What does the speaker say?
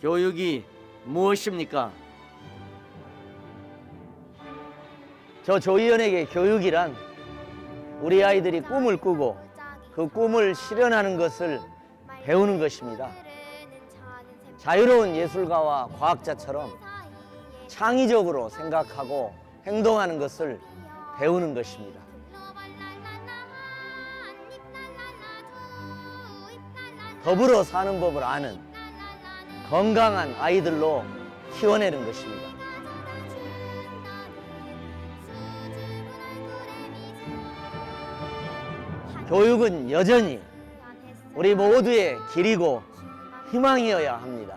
교육이 무엇입니까? 저 조희연에게 교육이란 우리 아이들이 꿈을 꾸고 그 꿈을 실현하는 것을 배우는 것입니다. 자유로운 예술가와 과학자처럼 창의적으로 생각하고 행동하는 것을 배우는 것입니다. 더불어 사는 법을 아는 건강한 아이들로 키워내는 것입니다. 교육은 여전히 우리 모두의 길이고 희망이어야 합니다.